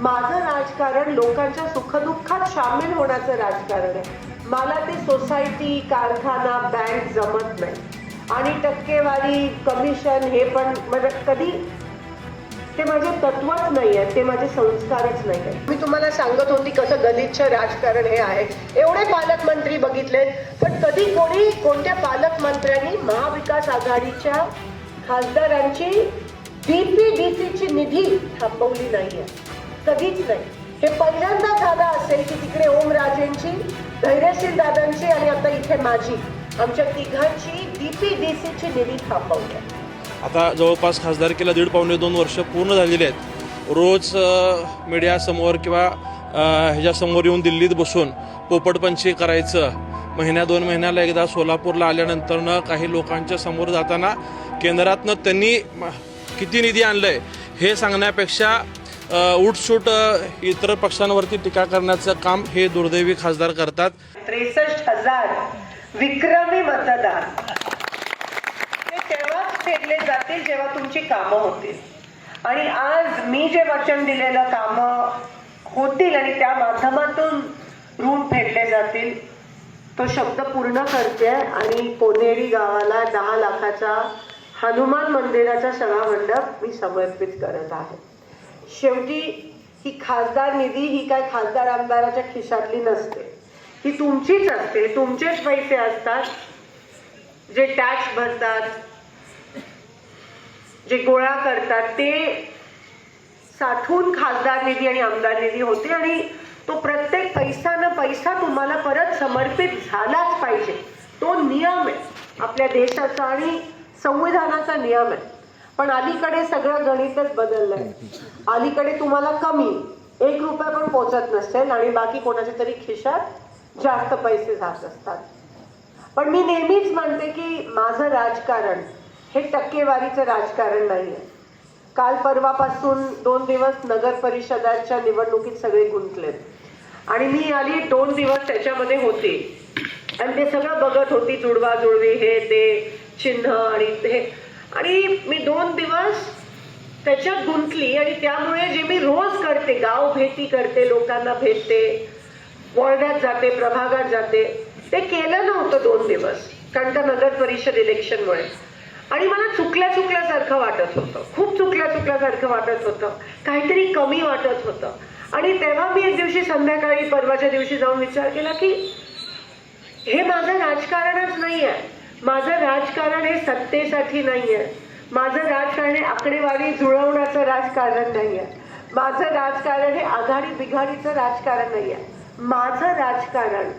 माझं राजकारण लोकांच्या सुखदुःखात सामील होण्याचं राजकारण आहे. मला ते सोसायटी कारखाना बँक जमत नाही. आणि टक्केवारी कमिशन हे पण म्हणजे कधी ते माझे तत्वच नाही आहे ते माझे संस्कारच नाही आहेत मी तुम्हाला सांगत होती कसं गलिच्छ राजकारण हे आहे. एवढे पालकमंत्री बघितले पण कधी कोणी कोणत्या पालकमंत्र्यांनी महाविकास आघाडीच्या खासदारांची डीपीडीसीची निधी थांबवली आहे कधीच नाही. हे पहिल्यांदा दादा असेल की तिकडे ओमराजेंची धैर्यशील दादांची आणि आता इथे माझी. आमच्या तिघांची डीपीडीसीची निधी थांबवली आहे. आता जवळपास खासदारकीला दीड पावणे दोन वर्ष पूर्ण झालेली आहेत. रोज मीडियासमोर किंवा ह्याच्यासमोर येऊन दिल्लीत बसून पोपटपंची करायचं. महिन्या दोन महिन्याला एकदा सोलापूरला आल्यानंतरनं काही लोकांच्या समोर जाताना केंद्रातनं त्यांनी किती निधी आणलं आहे हे सांगण्यापेक्षा उठसूट इतर पक्षांवरती टीका करण्याचं काम हे दुर्दैवी खासदार करतात. त्रेसष्ट हजार विक्रमी मतदार ते तेव्हाच फेडले जातील जेव्हा तुमची कामं होतील. आणि आज मी जे वचन दिलेलं कामं होतील आणि त्या माध्यमातून ऋण फेडले जातील तो शब्द पूर्ण करते आणि कोनेरी गावाला दहा लाखाचा हनुमान मंदिराचा सभा मंडप मी समर्पित करत आहे. शेवटी ही खासदार निधी ही काय खासदार आमदाराच्या खिशातली नसते. ही तुमचीच असते. तुमचेच पैसे असतात. जे टॅक्स भरतात जे गोळा करतात ते साठवून खासदार निधी आणि आमदार निधी होते आणि तो प्रत्येक पैसा न पैसा तुम्हाला परत समर्पित झालाच पाहिजे. तो नियम आहे. आपल्या देशाचा आणि संविधानाचा नियम आहे. पण अलीकडे सगळं गणितच बदललंय. अलीकडे तुम्हाला कमी एक रुपया पण पोचत नसेल आणि बाकी कोणाच्या तरी खिशात जास्त पैसे जात असतात. पण मी नेहमीच म्हणते की माझं राजकारण हे टक्केवारीचं राजकारण नाही आहे काल परवापासून दोन दिवस नगर परिषदाच्या निवडणुकीत सगळे गुंतलेत. आणि मी आली दोन दिवस त्याच्यामध्ये होते. आणि ते सगळं बघत होती जुडवा जुडवी हे ते चिन्ह आणि हे. आणि मी दोन दिवस त्याच्यात गुंतली आणि त्यामुळे जे मी रोज करते गाव भेटी करते लोकांना भेटते वॉर्डात जाते प्रभागात जाते ते केलं नव्हतं दोन दिवस कारण का नगर परिषद इलेक्शनमुळे. आणि मला चुकल्या चुकल्यासारखं वाटत होतं खूप चुकल्या चुकल्यासारखं वाटत होतं काहीतरी कमी वाटत होतं. आणि तेव्हा मी एक दिवशी संध्याकाळी परवाच्या दिवशी जाऊन विचार केला की हे माझं राजकारणच नाही आहे माझं राजकारण हे सत्तेसाठी नाही आहे माझं राजकारण हे आकडेवारी जुळवण्याचं राजकारण नाही आहे माझं राजकारण हे आघाडी बिघाडीचं राजकारण नाही आहे माझं राजकारण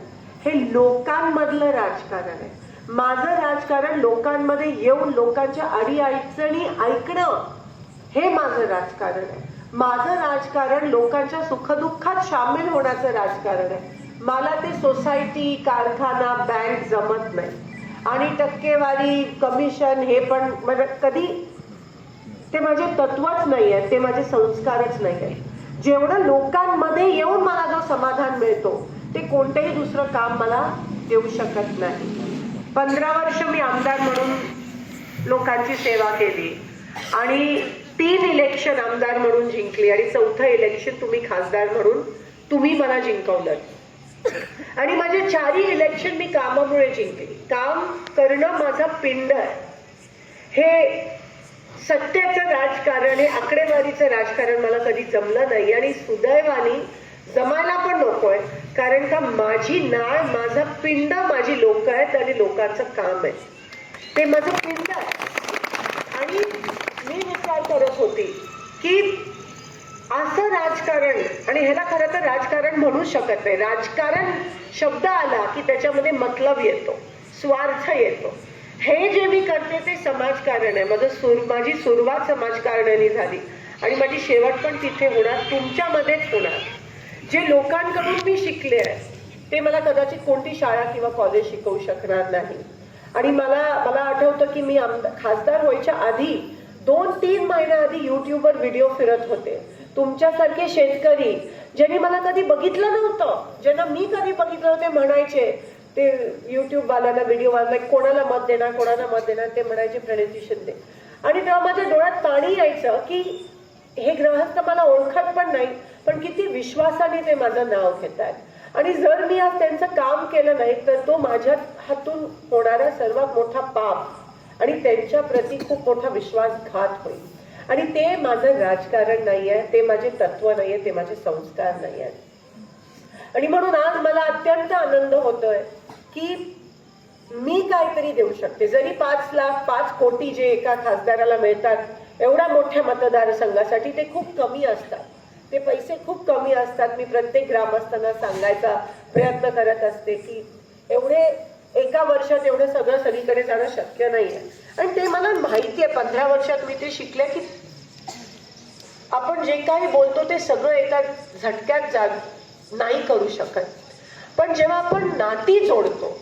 हे लोकांमधलं राजकारण आहे. माझं राजकारण लोकांमध्ये येऊन लोकांच्या अडीअडचणी ऐकणं हे माझं राजकारण आहे. माझं राजकारण लोकांच्या सुखदुःखात सामील होण्याचं राजकारण आहे. मला ते सोसायटी कारखाना बँक जमत नाही. आणि टक्केवारी कमिशन हे पण म्हणजे कधी ते माझे तत्वच नाही आहे ते माझे संस्कारच नाही आहेत जेवढं लोकांमध्ये येऊन मला जो समाधान मिळतो ते कोणतंही दुसरं काम मला देऊ शकत नाही. पंधरा वर्ष मी आमदार म्हणून लोकांची सेवा केली आणि तीन इलेक्शन आमदार म्हणून जिंकली आणि चौथं इलेक्शन तुम्ही खासदार म्हणून तुम्ही मला जिंकवलं. आणि माझे चारही इलेक्शन मी कामामुळे जिंकली. काम करणं माझा पिंड आहे. हे सत्याचं राजकारण हे आकडेवारीचं राजकारण मला कधी जमलं नाही आणि सुदैवानी जमायला पण नकोय कारण का माझी नाळ माझा पिंड माझी लोक आहेत आणि लोकांचं काम आहे. ते माझं पिंड आहे. आणि मी विचार करत होती की असं राजकारण आणि ह्याला खरं तर राजकारण म्हणू शकत नाही. राजकारण शब्द आला की त्याच्यामध्ये मतलब येतो स्वार्थ येतो. हे जे मी करते ते समाजकारण आहे. माझं सुर माझी सुरुवात समाजकारणाने झाली. आणि माझी शेवट पण तिथे होणार तुमच्यामध्येच होणार. जे लोकांकडून मी शिकले आहे ते मला कदाचित कोणती शाळा किंवा कॉलेज शिकवू शकणार नाही. आणि मला मला आठवतं की मी आमदार खासदार व्हायच्या आधी दोन तीन महिन्याआधी युट्यूबवर व्हिडिओ फिरत होते. तुमच्यासारखे शेतकरी ज्यांनी मला कधी बघितलं नव्हतं ज्यांना मी कधी बघितलं ते म्हणायचे ते युट्यूबवाल्याला व्हिडिओ वाला कोणाला मत देणार कोणाला मत देणार ते म्हणायचे प्रणिती शिंदे. आणि तेव्हा माझ्या डोळ्यात पाणी यायचं की हे ग्रहस्थ मला ओळखत पण नाही पण किती विश्वासाने ते माझं नाव घेत आहेत आणि जर मी आज त्यांचं काम केलं नाही तर तो माझ्या हातून होणारा सर्वात मोठा पाप आणि त्यांच्या प्रती खूप मोठा विश्वासघात होईल. आणि ते माझं राजकारण नाही आहे ते माझे तत्व नाही आहे ते माझे संस्कार नाही आहेत आणि म्हणून आज मला अत्यंत आनंद होतोय की मी काहीतरी देऊ शकते. जरी पाच लाख पाच कोटी जे एका खासदाराला मिळतात एवढ्या मोठ्या मतदारसंघासाठी ते खूप कमी असतात. ते पैसे खूप कमी असतात. मी प्रत्येक ग्रामस्थांना सांगायचा प्रयत्न करत असते की एवढे एका वर्षात एवढं सगळं सगळीकडे जाणं शक्य नाही आहे आणि ते मला माहिती आहे पंधरा वर्षात मी ते शिकले की आपण जे काही बोलतो ते सगळं एका झटक्यात जा नाही करू शकत. पण जेव्हा आपण नाती जोडतो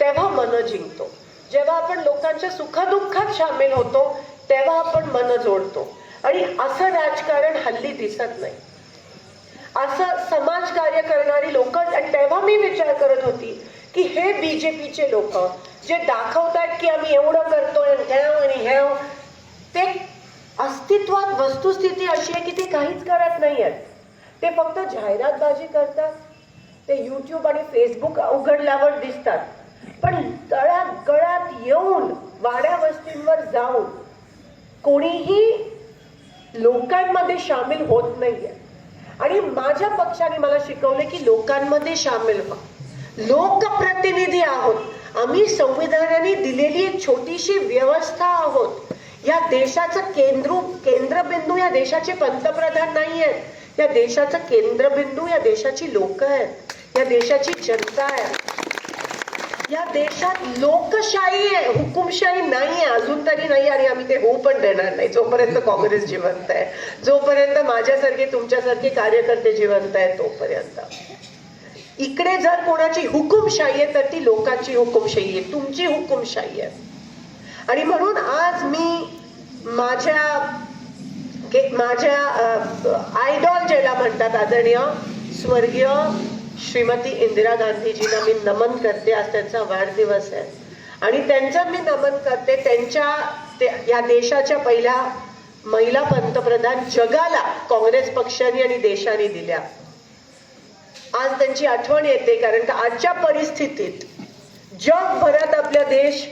तेव्हा मन जिंकतो. जेव्हा आपण लोकांच्या सुखदुःखात सामील होतो तेव्हा आपण मन जोडतो. आणि असं राजकारण हल्ली दिसत नाही. असं समाजकार्य करणारी लोक तेव्हा मी विचार करत होती की हे बीजेपीचे लोक जे दाखवतात की आम्ही एवढं करतोय ह्याव आणि ह्याव ते अस्तित्वात वस्तुस्थिती अशी आहे की ते काहीच करत नाही आहेत ते फक्त जाहिरातबाजी करतात. ते यूट्यूब आणि फेसबुक उघडल्यावर दिसतात. पण तळात गळ्यात येऊन वाड्या वस्तींवर जाऊन कोणीही लोकांमध्ये सामील होत नाही आहे आणि माझ्या पक्षाने मला शिकवले की लोकांमध्ये सामील व्हा. लोकप्रतिनिधी आहोत. आम्ही संविधानाने दिलेली एक छोटीशी व्यवस्था आहोत. या देशाचं केंद्र केंद्रबिंदू या देशाचे पंतप्रधान नाही आहेत या देशाचं केंद्रबिंदू या देशाची लोक आहेत. या देशाची जनता आहे. या देशात लोकशाही आहे हुकुमशाही नाही आहे अजून तरी नाही आणि आम्ही ते होऊ पण देणार नाही. जोपर्यंत काँग्रेस जिवंत आहे जोपर्यंत माझ्यासारखे तुमच्यासारखे कार्यकर्ते जिवंत आहेत तोपर्यंत. इकडे जर कोणाची हुकुमशाही आहे तर ती लोकांची हुकुमशाही आहे. तुमची हुकुमशाही आहे. आणि म्हणून आज मी माझ्या माझ्या आयडॉल ज्याला म्हणतात आदरणीय स्वर्गीय श्रीमती इंदिरा गांधीजींना मी नमन करते. आज त्यांचा वाढदिवस आहे. आणि त्यांचं मी नमन करते. त्यांच्या ते- या देशाच्या पहिल्या महिला पंतप्रधान जगाला काँग्रेस पक्षाने आणि देशाने दिल्या. आज त्यांची आठवण येते कारण का आजच्या परिस्थितीत जगभरात आपला देश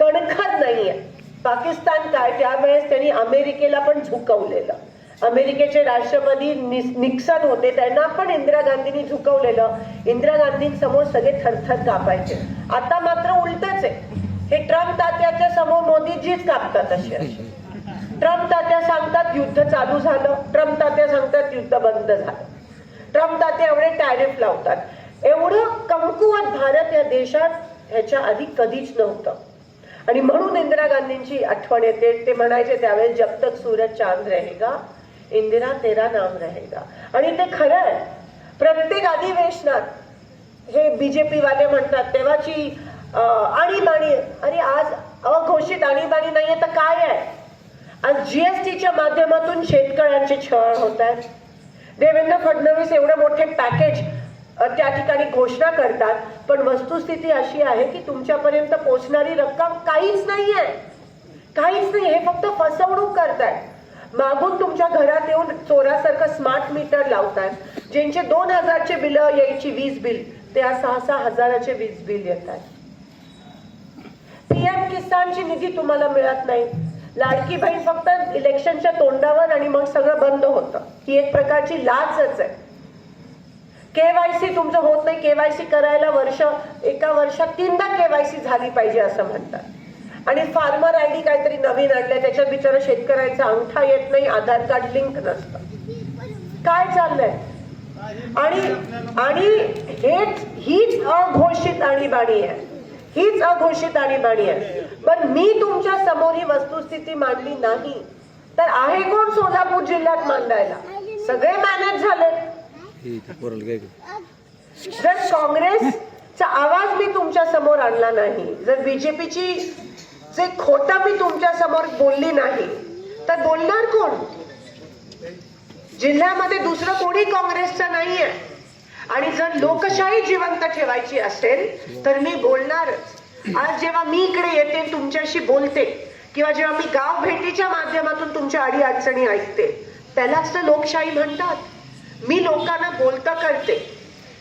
कणखत नाहीये. पाकिस्तान काय त्यावेळेस त्यांनी अमेरिकेला पण झुकवलेलं. अमेरिकेचे राष्ट्रपती निस- निक्सन होते त्यांना पण इंदिरा गांधींनी झुकवलेलं. इंदिरा गांधींसमोर सगळे थरथर कापायचे. आता मात्र उलटच आहे. हे ट्रम्प तात्याच्या समोर मोदीजीच कापतात असे. ट्रम्प तात्या सांगतात युद्ध चालू झालं. ट्रम्प तात्या सांगतात युद्ध बंद झालं. ट्रम्प तात्या एवढे टॅरिफ लावतात. एवढं कमकुवत भारत या देशात ह्याच्या आधी कधीच नव्हतं. आणि म्हणून इंदिरा गांधींची आठवण येते. ते म्हणायचे त्यावेळेस जब तक सूरज चांद रहेगा इंदिरा तेरा नाम रहेगा. आणि ते खरं आहे. प्रत्येक अधिवेशनात हे बीजेपी वाले म्हणतात तेव्हाची आणीबाणी अरे आज अघोषित आणीबाणी नाहीये तर काय आहे? आज जीएसटीच्या माध्यमातून शेतकऱ्यांचे छळ होत आहेत. देवेंद्र फडणवीस एवढे मोठे पॅकेज त्या ठिकाणी घोषणा करतात पण वस्तुस्थिती अशी आहे की तुमच्यापर्यंत पोहोचणारी रक्कम काहीच नाहीये. काहीच नाही हे फक्त फसवणूक करतायत. मागून तुमच्या घरात येऊन चोरासारखं स्मार्ट मीटर लावतात ज्यांचे दोन हजारचे बिल यायची वीज बिल ते आज सहा सहा हजाराचे वीज बिल येत आहेत पीएम किसानची निधी तुम्हाला मिळत नाही. लाडकी बहीण फक्त इलेक्शनच्या तोंडावर आणि मग सगळं बंद होतं. ही एक प्रकारची लाचच आहे. केवायसी तुमचं होत नाही. केवायसी करायला वर्ष एका वर्षात तीनदा केवायसी झाली पाहिजे असं म्हणतात. आणि फार्मर आय डी काहीतरी नवीन आणलंय. त्याच्यात बिचारा शेतकऱ्याचा अंगठा येत नाही. आधार कार्ड लिंक नसतं. काय चाललंय? आणि आणि हेच हीच अघोषित आणीबाणी आहे. हीच अघोषित आणीबाणी आहे. पण मी तुमच्यासमोर ही वस्तुस्थिती मांडली नाही. तर आहे कोण सोलापूर जिल्ह्यात मांडायला? सगळे मॅनेज झाले. जर काँग्रेसचा आवाज मी तुमच्यासमोर आणला नाही जर बीजेपीची जे खोटं मी तुमच्यासमोर बोलली नाही तर बोलणार कोण? जिल्ह्यामध्ये दुसरं कोणी काँग्रेसचं नाहीये. आणि जर लोकशाही जिवंत ठेवायची असेल तर मी बोलणारच. आज जेव्हा मी इकडे येते तुमच्याशी बोलते किंवा जेव्हा मी गाव भेटीच्या माध्यमातून तुमच्या आडी अडचणी ऐकते त्यालाच तर लोकशाही म्हणतात. मी लोकांना बोलता करते.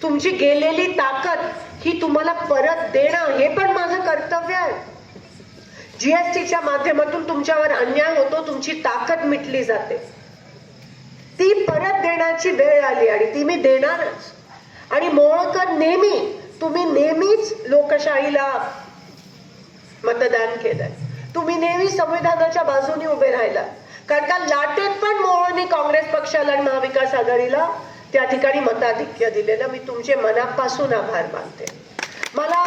तुमची गेलेली ताकद ही तुम्हाला परत देणं हे पण माझं कर्तव्य आहे. जीएसटीच्या माध्यमातून तुमच्यावर अन्याय होतो तुमची ताकद मिटली जाते. ती परत देण्याची वेळ आली आणि ती मी देणारच. आणि मोळकर नेहमी तुम्ही नेहमीच लोकशाहीला मतदान केलंय. तुम्ही नेहमी संविधानाच्या बाजूने उभे राहिला कारण का लाटेत पण मोहनी काँग्रेस पक्षाला आणि महाविकास आघाडीला त्या ठिकाणी मताधिक्य दिलेलं. मी तुमचे मनापासून आभार मानते. मला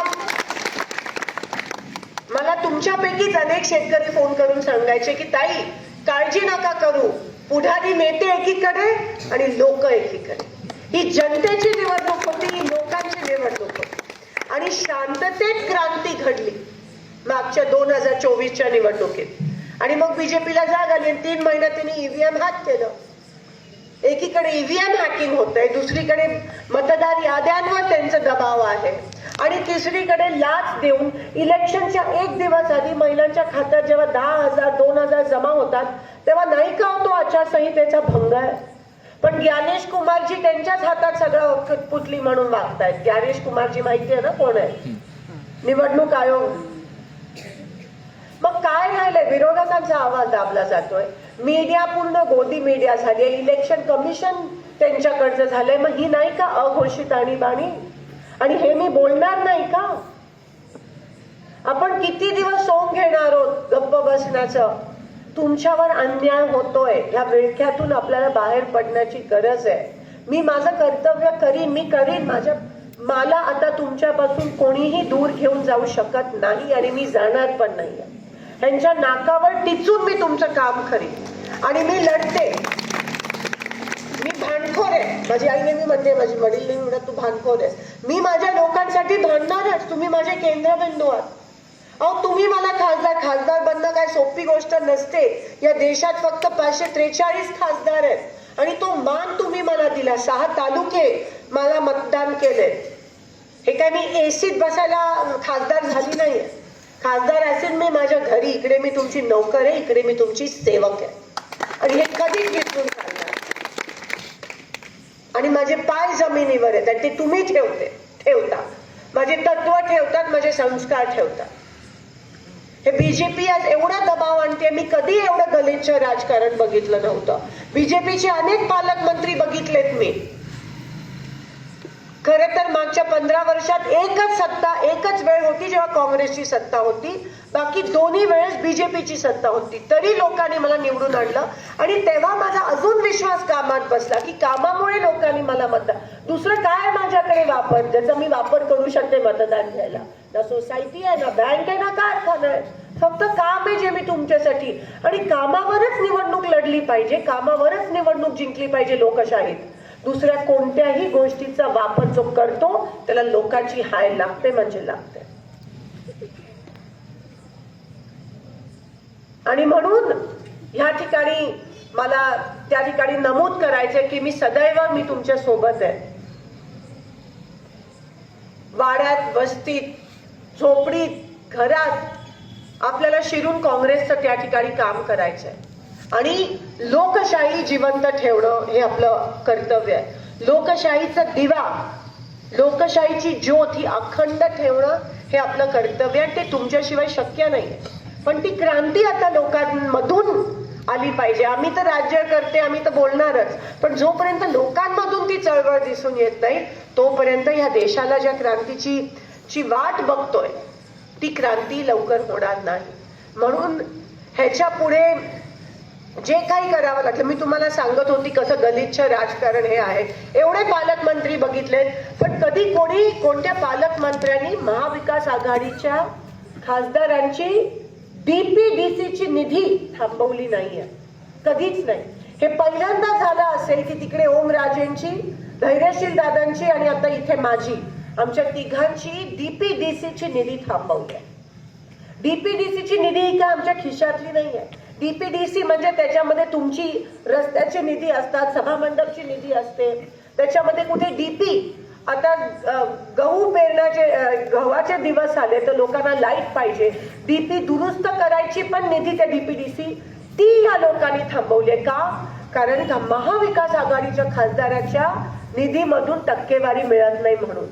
मला तुमच्यापैकीच अनेक शेतकरी फोन करून सांगायचे की ताई काळजी नका करू. पुढारी नेते एकीकडे आणि लोक एकीकडे. ही जनतेची निवडणूक होती ही लोकांची निवडणूक होती. आणि शांततेत क्रांती घडली. मागच्या दोन हजार चोवीसच्या निवडणुकीत. आणि मग बीजेपीला जाग आली आणि तीन महिन्यात त्यांनी ईव्हीएम हॅक केलं. एकीकडे ईव्हीएम हॅकिंग होत आहे दुसरीकडे मतदार याद्यांवर त्यांचा दबाव आहे. आणि तिसरीकडे लाच देऊन इलेक्शनच्या एक दिवस आधी महिलांच्या खात्यात जेव्हा दहा हजार दोन हजार जमा होतात तेव्हा नाही का होतो आचारसंहितेचा भंग आहे? पण ज्ञानेश कुमारजी त्यांच्याच हातात सगळं पुतली म्हणून वागतायत. ज्ञानेश कुमारजी माहिती आहे ना कोण आहे? निवडणूक आयोग. मग काय राहिलंय विरोधकांचा आवाज दाबला जातोय. मीडिया पूर्ण गोदी मीडिया झाली इलेक्शन कमिशन त्यांच्याकडचं झालंय. मग ही नाही का अघोषित आणीबाणी? आणि हे मी बोलणार नाही का? आपण किती दिवस सोंग घेणार आहोत गप्प बसण्याचं? तुमच्यावर अन्याय होतोय. या विळख्यातून आपल्याला बाहेर पडण्याची गरज आहे. मी माझं कर्तव्य करीन मी करीन. माझ्या मला आता तुमच्यापासून कोणीही दूर घेऊन जाऊ शकत नाही आणि मी जाणार पण नाही त्यांच्या नाकावर टिचून मी तुमचं काम करीन. आणि मी लढते. मी भांडखोर आहे. माझी आई नेहमी म्हणते माझी वडील नेहमी म्हणत तू भांडखोर आहेस. मी माझ्या लोकांसाठी भांडणारच तुम्ही माझे केंद्रबिंदू आहात. अहो तुम्ही मला खासदार खासदार बनणं काय सोपी गोष्ट नसते. या देशात फक्त पाचशे त्रेचाळीस खासदार आहेत. आणि तो मान तुम्ही मला दिला. सहा तालुके मला मतदान केले. हे काय मी एसीत बसायला खासदार झाली नाहीये? खासदार असेल मी माझ्या घरी इकडे मी तुमची नोकर आहे इकडे मी तुमची सेवक आहे. आणि हे कधीच विसरून चालणार आणि माझे पाय जमिनीवर आहेत आणि ते तुम्ही ठेवते ठेवता. माझे तत्व ठेवतात माझे संस्कार ठेवतात. हे बीजेपी आज एवढा दबाव आणते मी कधी एवढं गलिच्छ राजकारण बघितलं नव्हतं. बीजेपीचे अनेक पालकमंत्री बघितलेत मी. खर तर मागच्या पंधरा वर्षात एकच सत्ता एकच वेळ होती जेव्हा काँग्रेसची सत्ता होती. बाकी दोन्ही वेळेस बीजेपीची सत्ता होती. तरी लोकांनी मला निवडून आणलं. आणि तेव्हा माझा अजून विश्वास कामात बसला की कामामुळे लोकांनी मला मतदान दुसरं काय माझ्याकडे वापर? ज्याचा मी वापर करू शकते मतदान घ्यायला. ना सोसायटी आहे ना बँक आहे ना कारखाना आहे. फक्त काम आहे जे मी तुमच्यासाठी. आणि कामावरच निवडणूक लढली पाहिजे. कामावरच निवडणूक जिंकली पाहिजे लोकशाहीत. दुसऱ्या कोणत्याही गोष्टीचा वापर जो करतो त्याला लोकांची हाय लागते म्हणजे लागते. आणि म्हणून ह्या ठिकाणी मला त्या ठिकाणी नमूद करायचे की मी सदैव मी तुमच्यासोबत आहे. वाड्यात वस्तीत झोपडीत घरात आपल्याला शिरून काँग्रेसचं त्या ठिकाणी काम करायचंय. आणि लोकशाही जिवंत ठेवणं हे आपलं कर्तव्य आहे. लोकशाहीचा दिवा लोकशाहीची ज्योत ही अखंड ठेवणं हे आपलं कर्तव्य आहे. ते तुमच्याशिवाय शक्य नाही पण ती क्रांती आता लोकांमधून आली पाहिजे. आम्ही तर राज्य करते आम्ही तर बोलणारच. पण जोपर्यंत लोकांमधून ती चळवळ दिसून येत नाही तोपर्यंत ह्या देशाला ज्या क्रांतीची ची वाट बघतोय ती क्रांती लवकर होणार नाही. म्हणून ह्याच्या पुढे जे काही करावं लागलं. मी तुम्हाला सांगत होती कसं गलिच्छ राजकारण हे आहे. एवढे पालकमंत्री बघितले पण कधी कोणी कोणत्या पालकमंत्र्यांनी महाविकास आघाडीच्या खासदारांची डीपीडीसीची निधी थांबवली नाहीये? कधीच नाही. हे पहिल्यांदा झालं असेल की तिकडे ओमराजेंची धैर्यशील दादांची आणि आता इथे माझी आमच्या तिघांची डीपीडीसीची निधी थांबवली आहे. डीपीडीसीची निधी ही काय आमच्या खिशातली नाही आहे डीपीडीसी म्हणजे त्याच्यामध्ये तुमची रस्त्याची निधी असतात सभामंडपची निधी असते. त्याच्यामध्ये कुठे डीपी आता गहू पेरण्याचे गव्हाचे दिवस आले तर लोकांना लाइट पाहिजे. डीपी दुरुस्त करायची पण निधी त्या डीपीडीसी ती या लोकांनी थांबवली का? कारण का महाविकास आघाडीच्या खासदाराच्या निधीमधून टक्केवारी मिळत नाही म्हणून.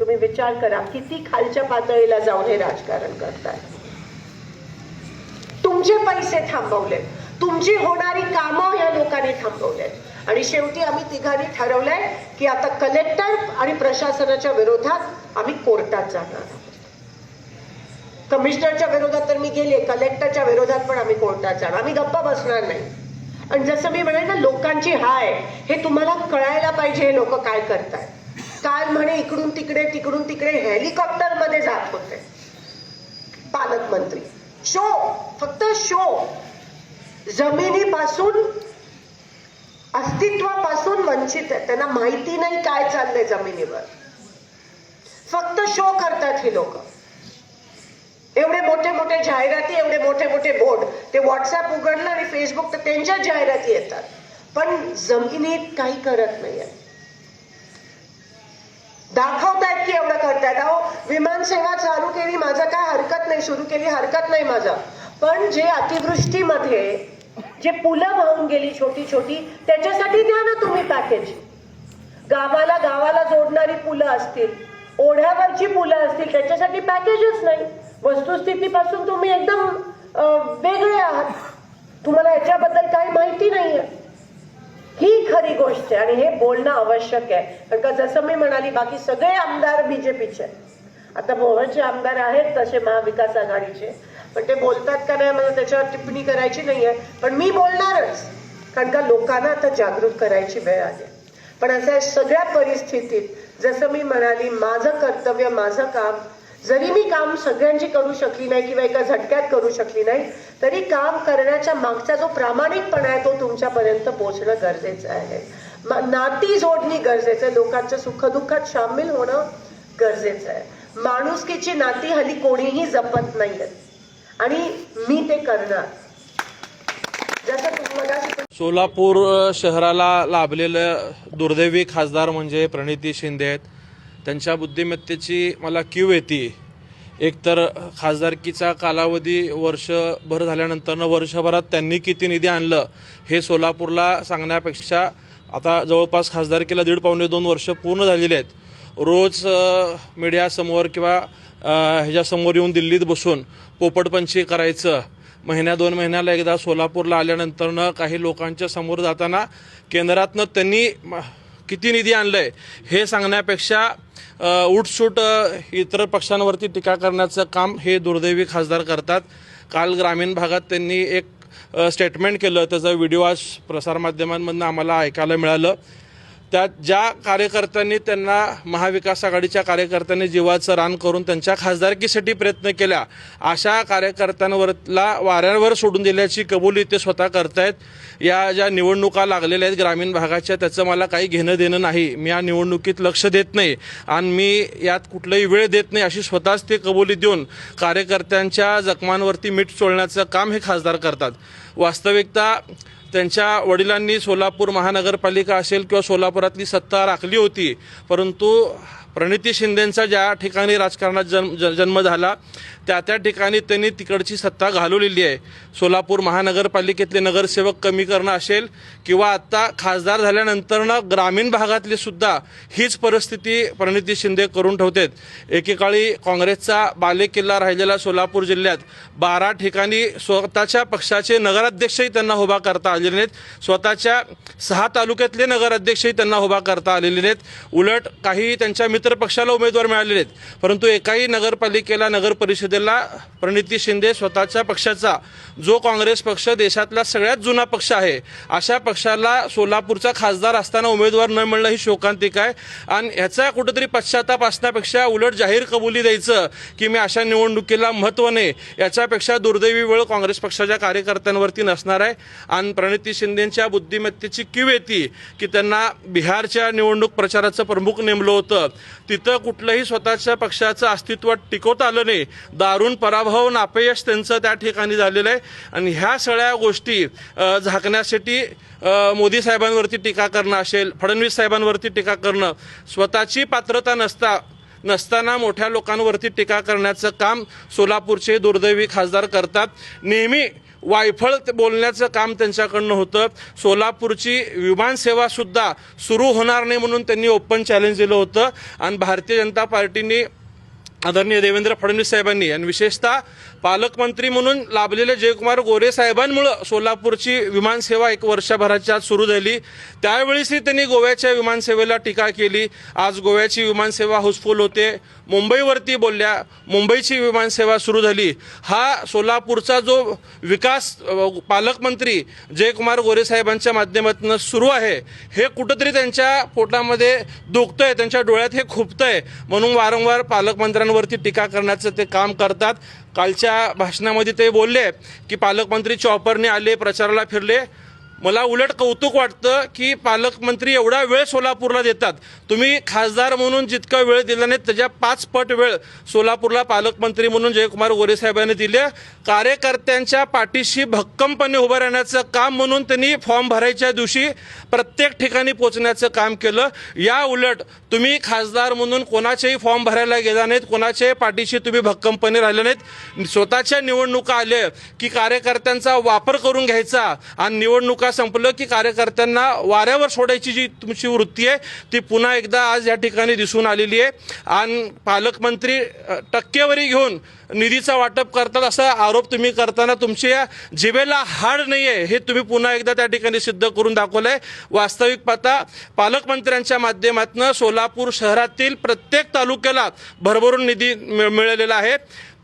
तुम्ही विचार करा किती खालच्या पातळीला जाऊन हे राजकारण करताय? तुमचे पैसे थांबवले तुमची होणारी कामं या लोकांनी थांबवलेत. आणि शेवटी आम्ही तिघांनी ठरवलंय की आता कलेक्टर आणि प्रशासनाच्या विरोधात आम्ही कोर्टात जाणार कमिशनरच्या विरोधात तर मी गेले कलेक्टरच्या विरोधात पण आम्ही कोर्टात जाणार. आम्ही गप्पा बसणार नाही. आणि जसं मी म्हणाले ना लोकांची हाय हे तुम्हाला कळायला पाहिजे हे लोक काय करतात काल म्हणे इकडून तिकडे तिकडून तिकडे हेलिकॉप्टरमध्ये जात होते. पालकमंत्री. शो! फक्त शो. जमिनीपासून अस्तित्वापासून वंचित आहे त्यांना माहिती नाही काय चाललंय जमिनीवर. फक्त शो करतात ही लोक. एवढे मोठे मोठे जाहिराती एवढे मोठे मोठे बोर्ड ते व्हॉट्सअप उघडलं आणि फेसबुक तर त्यांच्या जाहिराती येतात. पण जमिनीत काही करत नाहीये. दाखवतायत की एवढं करतायत. अहो विमान सेवा चालू केली माझं काय हरकत नाही सुरू केली हरकत नाही माझं. पण जे अतिवृष्टीमध्ये जे पुलं वाहून गेली छोटी छोटी त्याच्यासाठी द्या ना तुम्ही पॅकेज गावाला गावाला जोडणारी पुलं असतील ओढ्यावरची पुलं असतील त्याच्यासाठी पॅकेजच नाही. वस्तुस्थितीपासून तुम्ही एकदम वेगळे आहात. तुम्हाला याच्याबद्दल काही माहिती नाहीये. ही खरी गोष्ट आहे आणि हे बोलणं आवश्यक आहे. कारण का जसं मी म्हणाली बाकी सगळे आमदार बीजेपीचे आता मोहनचे आमदार आहेत तसे महाविकास आघाडीचे. पण ते बोलतात का नाही मला त्याच्यावर टिप्पणी करायची नाही आहे. पण मी बोलणारच. कारण का लोकांना आता जागृत करायची वेळ आली पण असं आहे, सगळ्या परिस्थितीत जसं मी म्हणाली माझं कर्तव्य माझं काम जरी मी काम सगळ्यांची करू शकली नाही किंवा एका झटक्यात करू शकली नाही तरी काम करण्याच्या मागचा जो प्रामाणिकपणा आहे तो तुमच्यापर्यंत पोहोचणं गरजेचं आहे. नाती जोडणी गरजेचं आहे. लोकांच्या सुखदुःखात सामील होणं गरजेचं आहे. माणुसकीची नाती हल्ली कोणीही जपत नाही आहेत आणि मी ते करणार. सोलापूर शहराला लाभलेलं दुर्दैवी खासदार म्हणजे प्रणिती शिंदे आहेत. त्यांच्या बुद्धिमत्तेची मला क्यू येते. एकतर खासदारकीचा कालावधी वर्षभर झाल्यानंतरनं वर्षभरात त्यांनी किती निधी आणलं हे सोलापूरला सांगण्यापेक्षा आता जवळपास खासदारकीला दीड पावणे दोन वर्ष पूर्ण झालेली आहेत. रोज मीडियासमोर किंवा ह्याच्यासमोर येऊन दिल्लीत बसून पोपटपंची करायचं. महिन्या दोन महिन्याला एकदा सोलापूरला आल्यानंतरनं काही लोकांच्या समोर जाताना केंद्रातनं त्यांनी म- किती निधी आणलंय हे सांगण्यापेक्षा उठसूट इतर पक्षांवरती टीका करण्याचं काम हे दुर्दैवी खासदार करतात. काल ग्रामीण भागात त्यांनी एक स्टेटमेंट केलं. त्याचा व्हिडिओ आज प्रसारमाध्यमांमधून आम्हाला ऐकायला मिळालं. त्यात ज्या कार्यकर्त्यांनी त्यांना महाविकास आघाडीच्या कार्यकर्त्यांनी जीवाचं रान करून त्यांच्या खासदारकीसाठी प्रयत्न केल्या अशा कार्यकर्त्यांवरला वाऱ्यांवर सोडून दिल्याची कबुली ते स्वतः करतायत. या ज्या निवडणुका लागलेल्या आहेत ग्रामीण भागाच्या त्याचं मला काही घेणं देणं नाही. मी या निवडणुकीत लक्ष देत नाही आणि मी यात कुठलाही वेळ देत नाही अशी स्वतःच ते कबुली देऊन कार्यकर्त्यांच्या जखमांवरती मीठ चोळण्याचं काम हे खासदार करतात. वास्तविकता त्यांच्या वडिलांनी सोलापूर महानगरपालिका असेल किंवा सोलापुरातली सत्ता राखली होती परंतु प्रणिती शिंदेंचा ज्या ठिकाणी राजकारणात जन्म ज- जन्म झाला त्या त्या ठिकाणी त्यांनी तिकडची सत्ता घालवलेली आहे. सोलापूर महानगरपालिकेतले नगरसेवक कमी करणं असेल किंवा आत्ता खासदार झाल्यानंतरनं ग्रामीण भागातली सुद्धा हीच परिस्थिती प्रणिती शिंदे करून ठेवतात. एकेकाळी काँग्रेसचा बालेकिल्ला राहिलेला सोलापूर जिल्ह्यात बारा ठिकाणी स्वतःच्या पक्षाचे नगराध्यक्षही त्यांना उभा करता आलेले नाहीत. स्वतःच्या सहा तालुक्यातले नगराध्यक्षही त्यांना उभा करता आलेले नाहीत. उलट काही त्यांच्या मित्रपक्षाला उमेदवार मिळालेले आहेत परंतु एकाही नगरपालिकेला नगर परिषदेला प्रणिती शिंदे स्वतःच्या पक्षाचा जो काँग्रेस पक्ष देशातला सगळ्यात जुना पक्ष आहे अशा पक्षाला सोलापूरचा खासदार असताना उमेदवार न मिळणं ही शोकांतिक आहे. आणि ह्याचा कुठंतरी पश्चाताप असण्यापेक्षा उलट जाहीर कबुली द्यायचं की मी अशा निवडणुकीला महत्त्व नाही याच्यापेक्षा दुर्दैवी वेळ काँग्रेस पक्षाच्या कार्यकर्त्यांवरती नसणार आहे. आणि प्रणिती शिंदेच्या बुद्धिमत्तेची किव येते की त्यांना बिहारच्या निवडणूक प्रचाराचं प्रमुख नेमलं होतं. तिथं कुठलंही स्वतःच्या पक्षाचं अस्तित्व टिकवता आलं नाही. दारुण पराभव नापयश त्यांचं त्या ठिकाणी झालेलं आहे. आणि ह्या सगळ्या गोष्टी झाकण्यासाठी मोदी साहेबांवरती टीका करणं असेल फडणवीस साहेबांवरती टीका करणं स्वतःची पात्रता नसता नसताना मोठ्या लोकांवरती टीका करण्याचं काम सोलापूरचे दुर्दैवी खासदार करतात. नेहमी वायफळ ते बोलण्याचं काम त्यांच्याकडनं होतं. सोलापूरची विमानसेवासुद्धा सुरू होणार नाही म्हणून त्यांनी ओपन चॅलेंज दिलं होतं. आणि भारतीय जनता पार्टीने आदरणीय देवेंद्र फडणवीस साहेबांनी आणि विशेषतः पालकमंत्री म्हणून लाभलेले जयकुमार गोरे साहेबांमुळं सोलापूरची विमानसेवा एक वर्षभराच्या आत सुरू झाली. त्यावेळीसही त्यांनी गोव्याच्या विमानसेवेला टीका केली. आज गोव्याची विमानसेवा हाऊसफुल होते. मुंबईवरती बोलल्या मुंबईची विमानसेवा सुरू झाली. हा सोलापूरचा जो विकास पालकमंत्री जयकुमार गोरे साहेबांच्या माध्यमातून सुरू आहे हे कुठंतरी त्यांच्या पोटामध्ये दुखतंय त्यांच्या डोळ्यात हे खुपतंय म्हणून वारंवार पालकमंत्र्यांवरती टीका करण्याचं ते काम करतात. कालच्या भाषणामध्ये ते बोलले की पालकमंत्री चॉपरने आले प्रचाराला फिरले. मला उलट कौतुक वाटतं की पालकमंत्री एवढा वेळ सोलापूरला देतात. तुम्ही खासदार म्हणून जितका वेळ दिला नाही त्याच्या पाच पट वेळ सोलापूरला पालकमंत्री म्हणून जयकुमार गोरे साहेबांनी दिले. कार्यकर्त्यांच्या पाठीशी भक्कमपणे उभं राहण्याचं काम म्हणून त्यांनी फॉर्म भरायच्या दिवशी प्रत्येक ठिकाणी पोचण्याचं काम केलं. या उलट तुम्ही खासदार म्हणून कोणाचेही फॉर्म भरायला गेला नाहीत कोणाच्याही पाठीशी तुम्ही भक्कमपणे राहिले नाहीत. स्वतःच्या निवडणुका आल्या की कार्यकर्त्यांचा वापर करून घ्यायचा आणि निवडणुका संपलं की कार्यकर्त्यांना वाऱ्यावर सोडायची जी तुमची वृत्ती आहे ती पुन्हा एकदा आज या ठिकाणी दिसून आलेली आहे. आणि पालकमंत्री टक्केवारी घेऊन निधीचा वाटप करतात असा आरोप तुम्ही करताना तुमच्या जिभेला हाड नाही आहे हे तुम्ही पुन्हा एकदा त्या ठिकाणी सिद्ध करून दाखवलंय. वास्तविक पाहता पालकमंत्र्यांच्या माध्यमातून सोलापूर शहरातील प्रत्येक तालुक्याला भरभरून निधी मिळालेला आहे.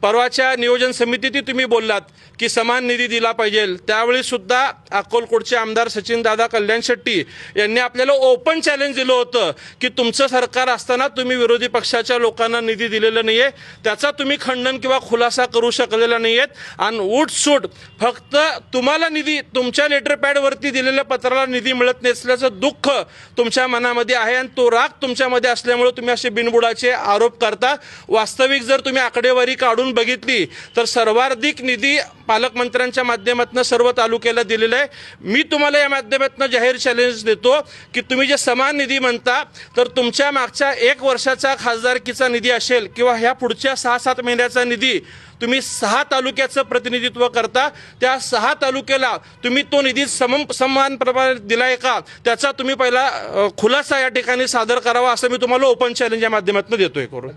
परवाच्या नियोजन समितीतही तुम्ही बोललात की समान निधी दिला पाहिजे. त्यावेळी सुद्धा अक्कलकोटचे आमदार सचिन दादा कल्याण शेट्टी यांनी आपल्याला ओपन चॅलेंज दिलं होतं की तुमचं सरकार असताना तुम्ही विरोधी पक्षाच्या लोकांना निधी दिलेला आहे त्याचा तुम्ही खंडन किंवा खुलासा करू शकलेला नाही आहेत आणि उठसूट फक्त तुम्हाला निधी तुमच्या लेटर पॅडवरती दिलेल्या पत्राला निधी मिळत नसल्याचं दुःख तुमच्या मनामध्ये आहे आणि तो राग तुमच्यामध्ये असल्यामुळे तुम्ही असे बिनबुडाचे आरोप करता. वास्तविक जर तुम्ही आकडेवारी काढून बघितली तर सर्वाधिक निधी पालकमंत्र्यांच्या माध्यमातून सर्व तालुक्याला दिलेला आहे. मी तुम्हाला या माध्यमातून जाहीर चॅलेंज देतो की तुम्ही जे समान निधी म्हणता तर तुमच्या मागच्या एक वर्षाचा खासदारकीचा निधी असेल किंवा ह्या पुढच्या सहा सात महिन्याचा निधी तुम्ही सहा तालुक्याचं प्रतिनिधित्व करता त्या सहा तालुक्याला तुम्ही तो निधी सम समान प्रमाणे दिलाय का? त्याचा तुम्ही पहिला खुलासा या ठिकाणी सादर करावा असं मी तुम्हाला ओपन चॅलेंज या माध्यमातून देतोय. करून